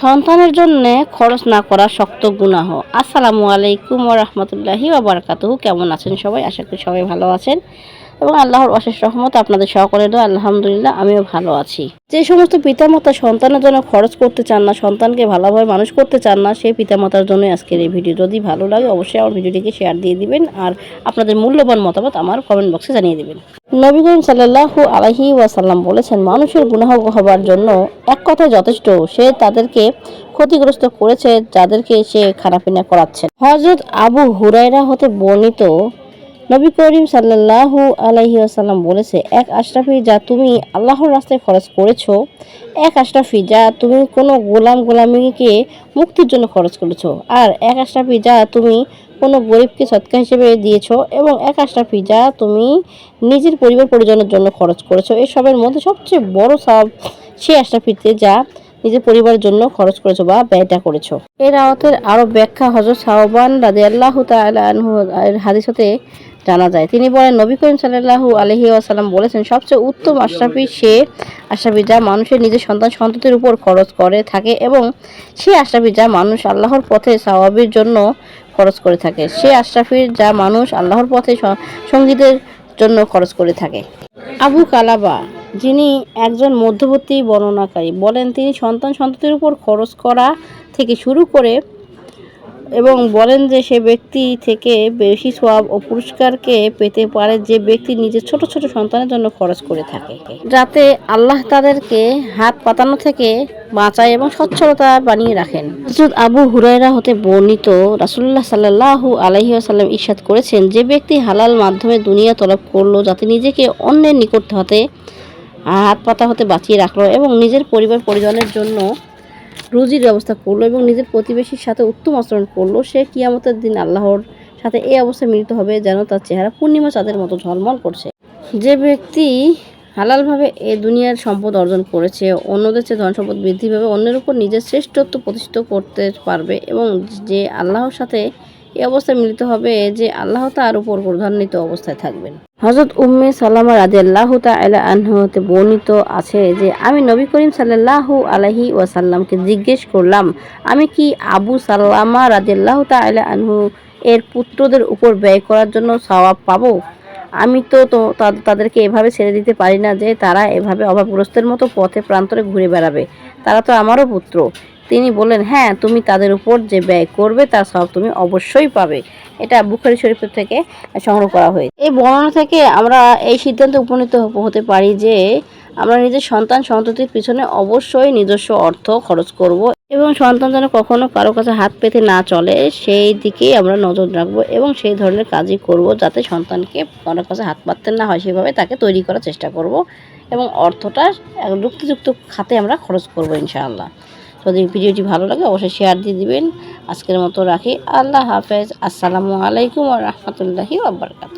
সন্তানের জন্য খরচ না করা শক্ত গুনাহ। আসসালামু আলাইকুম ও রহমতুল্লাহি ওয়া বারাকাতুহু। কেমন আছেন সবাই? আশা করি সবাই ভালো আছেন। এবং আল্লাহর অশেষ রহমত আপনাদের সকলের দোয়া, আলহামদুলিল্লাহ, আমিও ভালো আছি। যে সমস্ত পিতামাতা সন্তানের জন্য খরচ করতে চান না, সন্তানকে ভালোভাবে মানুষ করতে চান না, সেই পিতামাতার জন্য আজকের এই ভিডিও। যদি ভালো লাগে, অবশ্যই আমার ভিডিওটিকে শেয়ার দিয়ে দিবেন আর আপনাদের মূল্যবান মতামত আমার কমেন্ট বক্সে জানিয়ে দিবেন। নবী করিম সাল্লাল্লাহু আলাইহি ওয়াসাল্লাম বলেছেন, মানুষের গুনাহ হবার জন্য এক কথায় যথেষ্ট। সে তাদেরকে ক্ষতিগ্রস্ত করেছে, যাদেরকে সে খানাপিনা করাচ্ছে। হজরত আবু হুরাইরা হতে বর্ণিত নবী করিম সাল্লাল্লাহু আলাইহি ওয়াসাল্লাম বলেছে, এক আশরাফি যা তুমি আল্লাহর রাস্তায় খরচ করেছ, এক আশরাফি যা তুমি কোনো গোলাম গোলামিকে মুক্তির জন্য খরচ করেছ, আর এক আশরাফি যা তুমি কোনো গরিবকে সৎকা হিসেবে দিয়েছ, এবং এক আশরাফি যা তুমি নিজের পরিবার পরিজনের জন্য খরচ করেছ, এসবের মধ্যে সবচেয়ে বড় সব সেই আশরাফিতে যা নিজের পরিবারের জন্য খরচ করেছ বা ব্যয়টা করেছ। এর আওয়াতের আরও ব্যাখ্যা হজরত সাহবান রাজি আল্লাহ আনহু এর হাদিস হতে জানা যায়। তিনি বলেন, নবী করিম সাল্লাল্লাহু আলহি আসাল্লাম বলেছেন, সবচেয়ে উত্তম আশরাফি সে আশরাফি যা মানুষের নিজের সন্তান সন্ততির উপর খরচ করে থাকে এবং সে আশরাফি যা মানুষ আল্লাহর পথে স্বভাবের জন্য খরচ করে থাকে। সে আশরাফির যা মানুষ আল্লাহর পথে সঙ্গীতের জন্য খরচ করে থাকে। আবু কালাবা, যিনি একজন মধ্যবর্তী বর্ণনাকারী, বলেন, তিনি সন্তান সন্ততির উপর খরচ করা থেকে শুরু করে এবং বলেন যে সে ব্যক্তি থেকে বেশি সওয়াব ও পুরস্কারকে পেতে পারে যে ব্যক্তি নিজের ছোট ছোট সন্তানের জন্য খরচ করে থাকে। যাতে আল্লাহ তাদেরকে হাত পাতানো থেকে বাঁচায় এবং সচ্ছলতা বানিয়ে রাখেন। হযরত আবু হুরাইরা হতে বর্ণিত রাসূলুল্লাহ সাল্লাল্লাহু আলাইহি ওয়াসাল্লাম ইরশাদ করেছেন যে ব্যক্তি হালাল মাধ্যমে দুনিয়া তলব করল যাতে নিজেকে অন্যের নিকট হতে, হাত পাতা হতে বাঁচিয়ে রাখল এবং নিজের পরিবার পরিজনের জন্য রুজির ব্যবস্থা করল এবং নিজের প্রতিবেশীর সাথে উত্তম আচরণ করল, সে কিয়ামতের দিন আল্লাহর সাথে এই অবস্থায় মিলিত হবে যেন তার চেহারা পূর্ণিমা চাঁদের মতো ঝলমল করছে। যে ব্যক্তি হালালভাবে এ দুনিয়ার সম্পদ অর্জন করেছে, অন্যদের চেয়ে ধন সম্পদ বৃদ্ধি পাবে, অন্যের উপর নিজের শ্রেষ্ঠত্ব প্রতিষ্ঠিত করতে পারবে এবং যে আল্লাহর সাথে এই অবস্থায় মিলিত হবে, যে আল্লাহ তার উপর প্রধান্বিত অবস্থায় থাকবেন। হজরত উম্মে সাল্লামা রাদিয়াল্লাহু তাআলা আনহু হতে বর্ণিত আছে যে, আমি নবী করিম সাল্লাল্লাহু আলাইহি ওয়াসাল্লামকে জিজ্ঞেস করলাম, আমি কি আবু সাল্লামা রাদিয়াল্লাহু তাআলা আনহু এর পুত্রদের উপর ব্যয় করার জন্য সওয়াব পাবো? আমি তো, তাদেরকে এভাবে ছেড়ে দিতে পারি না যে, তারা এভাবে অভাবগ্রস্তের মতো পথে প্রান্তরে ঘুরে বেড়াবে। তারা তো আমারও পুত্র। তিনি বললেন হ্যাঁ তুমি তাদের উপর যে ব্যয় করবে, তার সব তুমি অবশ্যই পাবে। এটা বুখারি শরীফের থেকে সংগ্রহ করা হয়েছে। এই বর্ণনা থেকে আমরা এই সিদ্ধান্তে উপনীত হতে পারি যে, আমরা নিজের সন্তান সন্ততির পিছনে অবশ্যই নিজস্ব অর্থ খরচ করব এবং সন্তান যেন কখনো কারও কাছে হাত পেতে না চলে, সেই দিকেই আমরা নজর রাখব এবং সেই ধরনের কাজই করব যাতে সন্তানকে কারোর কাছে হাত পাততে না হয়। সেভাবে তাকে তৈরি করার চেষ্টা করব এবং অর্থটা যুক্তিযুক্ত খাতে আমরা খরচ করব ইনশাআল্লাহ। যদি ভিডিওটি ভালো লাগে, অবশ্যই শেয়ার দিয়ে দিবেন। আজকের মতো রাখি। আল্লাহ হাফেজ। আসসালামু আলাইকুম রহমতুল্লাহি আবরকাত